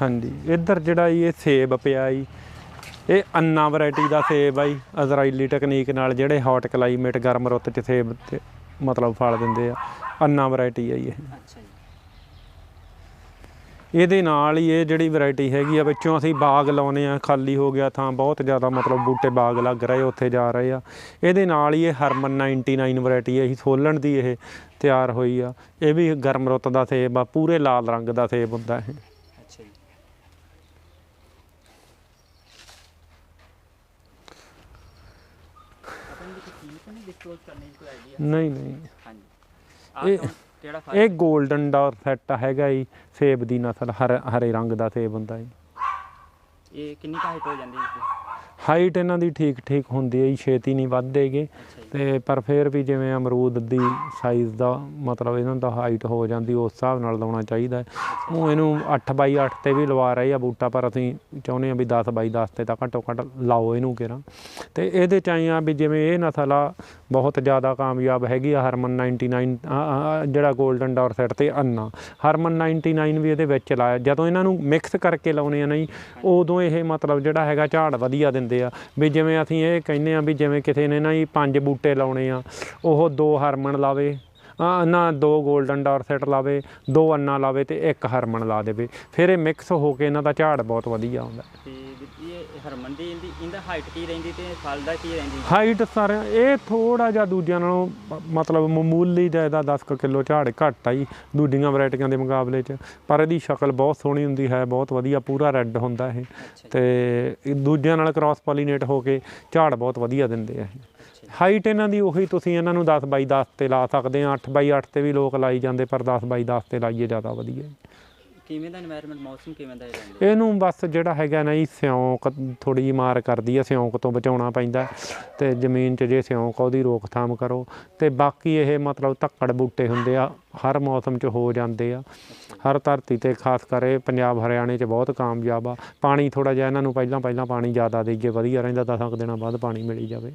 ਹਾਂਜੀ। ਇੱਧਰ ਜਿਹੜਾ ਇਹ ਸੇਬ ਪਿਆ ਜੀ ਇਹ ਅੰਨਾ ਵੈਰਾਈਟੀ ਦਾ ਸੇਬ ਆ ਜੀ ਅਜ਼ਰਾਈਲੀ ਟੈਕਨੀਕ ਨਾਲ ਜਿਹੜੇ ਹੌਟ ਕਲਾਈਮੇਟ ਗਰਮ ਰੁੱਤ 'ਚ ਸੇਬ ਤੇ ਮਤਲਬ ਫਲ ਦਿੰਦੇ ਆ ਅੰਨਾ ਵੈਰਾਈਟੀ ਆ ਜੀ ਇਹ। ਇਹਦੇ ਨਾਲ ਹੀ ਇਹ ਜਿਹੜੀ ਵੈਰਾਈਟੀ ਹੈਗੀ ਆ ਵਿੱਚੋਂ ਅਸੀਂ ਬਾਗ ਲਾਉਨੇ ਆ ਖਾਲੀ ਹੋ ਗਿਆ ਥਾਂ ਬਹੁਤ ਜ਼ਿਆਦਾ ਮਤਲਬ ਬੂਟੇ ਬਾਗ ਲੱਗ ਰਹੇ ਉੱਥੇ ਜਾ ਰਹੇ ਆ। ਇਹਦੇ ਨਾਲ ਹੀ ਇਹ ਹਰਮਨ 99 ਵੈਰਾਈਟੀ ਹੈ ਜੀ ਸੋਲਣ ਦੀ ਇਹ ਤਿਆਰ ਹੋਈ ਆ। ਇਹ ਵੀ ਗਰਮ ਰੁੱਤ ਦਾ ਸੇਬ ਆ ਪੂਰੇ ਲਾਲ ਰੰਗ ਦਾ ਸੇਬ ਹੁੰਦਾ ਇਹ। ਅੱਛਾ ਜੀ ਆਪਣੀ ਦੀ ਕੀਮਤ ਨਹੀਂ ਡਿਸਕਲੋਜ਼ ਕਰਨੀ ਦੀ ਕੋਈ ਆਈਡੀਆ ਨਹੀਂ। ਨਹੀਂ ਹਾਂਜੀ। ਇਹ- ਆਹ ਕਿਹੜਾ ਫਲ ਇਹ 골ਡਨ ਡਾਰ ਸੈੱਟ ਹੈਗਾ ਜੀ। ਸੇਬ ਦੀ ਨਸਲ ਹਰ ਹਰੇ ਰੰਗ ਦਾ ਸੇਬ ਹੁੰਦਾ ਜੀ। ਇਹ ਕਿੰਨੀ ਕੁ ਹਾਈਟ ਹੋ ਜਾਂਦੀ ਹੈ ਇਸਦੀ ਹਾਈਟ ਇਹਨਾਂ ਦੀ ਠੀਕ ਠੀਕ ਹੁੰਦੀ ਹੈ ਜੀ ਛੇਤੀ ਨਹੀਂ ਵੱਧਦੇਗੇ ਤੇ ਪਰ ਫਿਰ ਵੀ ਜਿਵੇਂ ਅਮਰੂਦ ਦੀ ਸਾਈਜ਼ ਦਾ ਮਤਲਬ ਇਹਨਾਂ ਦਾ ਹਾਈਟ ਹੋ ਜਾਂਦੀ ਉਸ ਹਿਸਾਬ ਨਾਲ ਲਾਉਣਾ ਚਾਹੀਦਾ। ਉਹ ਇਹਨੂੰ 8 ਬਾਈ 8 ਤੇ ਵੀ ਲਵਾ ਰਹੇ ਆ ਬੂਟਾ ਪਰ ਅਸੀਂ ਚਾਹੁੰਦੇ ਹਾਂ ਵੀ 10 ਬਾਈ 10 ਤੇ ਤਾਂ ਘੱਟੋ ਘੱਟ ਲਾਓ ਇਹਨੂੰ ਕਿਰਾਂ ਤੇ ਇਹਦੇ ਚ ਆ ਵੀ ਜਿਵੇਂ ਇਹ ਨਸਲ ਆ ਬਹੁਤ ਜ਼ਿਆਦਾ ਕਾਮਯਾਬ ਹੈਗੀ ਆ ਹਰਮਨ 99 ਆ- ਆ- ਜਿਹੜਾ 골ਡਨ ਡਾਰ ਸੈਟ ਤੇ ਅੰਨਾ। ਹਰਮਨ 99 ਵੀ ਇਹਦੇ ਵਿੱਚ ਲਾਇਆ। ਜਦੋਂ ਇਹਨਾਂ ਨੂੰ ਮਿਕਸ ਕਰਕੇ ਲਾਉਣੇ ਆ ਨਾ ਜੀ ਉਦੋਂ ਇਹ ਮਤਲਬ ਜਿਹੜਾ ਹੈਗਾ ਝਾੜ ਵਧੀਆ ਦਿੰਦੇ। ਆ। ਵੀ ਜਿਵੇਂ ਅਸੀਂ ਇਹ ਕਹਿੰਦੇ ਆ ਵੀ ਜਿਵੇਂ ਕਿਸੇ ਨੇ ਨਾ ਜੀ ਪੰਜ ਬੂਟੇ ਲਾਉਣੇ ਆ, ਉਹ ਦੋ ਹਰਮਨ ਲਾਵੇ ਨਾ ਦੋ 골ਡਨ ਡਾਰ ਸੈਟ ਲਾਵੇ ਦੋ ਅੰਨਾ ਲਾਵੇ ਤੇ ਇੱਕ ਹਰਮਨ ਲਾ ਦੇਵੇ। ਫਿਰ ਇਹ ਮਿਕਸ ਹੋ ਕੇ ਇਹਨਾਂ ਦਾ ਝਾੜ ਬਹੁਤ ਵਧੀਆ ਆਉਂਦਾ ਤੇ ਇਹ ਹਰਮਨ ਦੀ ਇਹਦੀ ਇਹਦਾ ਹਾਈਟ ਕੀ ਰਹਿੰਦੀ ਤੇ ਫਲ ਦਾ ਕੀ ਰਹਿੰਦੀ? ਹਾਈਟ ਸਾਰਿਆਂ ਇਹ ਥੋੜਾ ਜਿਹਾ ਦੂਜਿਆਂ ਨਾਲੋਂ ਮਤਲਬ ਮਾਮੂਲੀ ਜ਼ਿਆਦਾ 10 ਕਿਲੋ ਝਾੜ ਘੱਟ ਆ ਜੀ ਦੂਜੀਆਂ ਵੈਰਾਈਟੀਆਂ ਦੇ ਮੁਕਾਬਲੇ 'ਚ। ਪਰ ਇਹਦੀ ਸ਼ਕਲ ਬਹੁਤ ਸੋਹਣੀ ਹੁੰਦੀ ਹੈ ਬਹੁਤ ਵਧੀਆ ਪੂਰਾ ਰੈੱਡ ਹੁੰਦਾ ਇਹ। ਤੇ ਦੂਜਿਆਂ ਨਾਲ ਕ੍ਰਾਸ ਪੋਲੀਨੇਟ ਹੋ ਕੇ ਝਾੜ ਬਹੁਤ ਵਧੀਆ ਦਿੰਦੇ ਆ ਹਾਈਟ ਇਹਨਾਂ ਦੀ ਉਹੀ ਤੁਸੀਂ ਇਹਨਾਂ ਨੂੰ 10 ਬਾਈ 10 ਤੇ ਲਾ ਸਕਦੇ ਆ 8 ਬਾਈ 8 ਤੇ ਵੀ ਲੋਕ ਲਾਈ ਜਾਂਦੇ ਪਰ 10 ਬਾਈ 10 ਤੇ ਲਾਈਏ ਜ਼ਿਆਦਾ ਵਧੀਆ ਕਿਵੇਂ ਦਾ এনवायरमेंट ਮੌਸਮ ਕਿਵੇਂ ਦਾ ਰਹਿੰਦਾ? ਇਹਨੂੰ ਬਸ ਜਿਹੜਾ ਹੈਗਾ ਨਾ ਜੀ ਸਿਉਂਕ ਥੋੜੀ ਜਿਹੀ ਮਾਰ ਕਰਦੀ ਆ ਸਿਉਂਕ ਤੋਂ ਬਚਾਉਣਾ ਪੈਂਦਾ। ਤੇ ਜ਼ਮੀਨ 'ਚ ਜੇ ਸਿਉਂਕ ਉਹਦੀ ਰੋਕਥਾਮ ਕਰੋ। ਤੇ ਬਾਕੀ ਇਹ ਮਤਲਬ ਧੱਕੜ ਬੂਟੇ ਹੁੰਦੇ ਆ ਹਰ ਮੌਸਮ 'ਚ ਹੋ ਜਾਂਦੇ ਆ। ਹਰ ਧਰਤੀ ਤੇ ਖਾਸ ਕਰੇ ਪੰਜਾਬ ਹਰਿਆਣੇ 'ਚ ਬਹੁਤ ਕਾਮਯਾਬ ਆ। ਪਾਣੀ ਥੋੜਾ ਜਿਹਾ ਇਹਨਾਂ ਨੂੰ ਪਹਿਲਾਂ ਪਹਿਲਾਂ ਪਾਣੀ ਜ਼ਿਆਦਾ ਦੇਈਏ ਵਧੀਆ ਰਹਿੰਦਾ 10 ਦਿਨਾਂ ਬਾਅਦ ਪਾਣੀ ਮਿਲੀ ਜਾਵੇ।